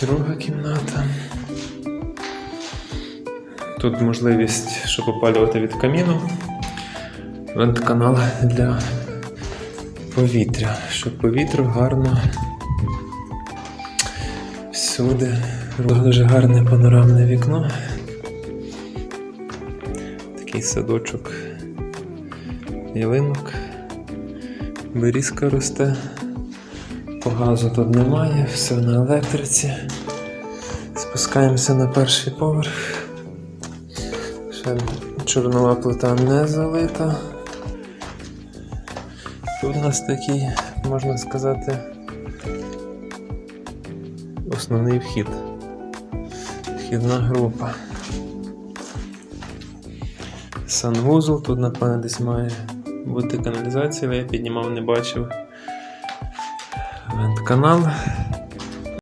Друга кімната. Тут можливість, щоб опалювати від каміну. Вентканал для повітря, щоб повітря гарно всюди. Дуже гарне панорамне вікно. Такий садочок ялинок. Берізка росте. По газу тут немає, все на електриці. Спускаємося на перший поверх. Ще чорнова плита не залита. Тут у нас такий, можна сказати, основний вхід. Вхідна група. Санвузол, тут, напевно, десь має бути каналізація, але я піднімав, не бачив. Вентканал.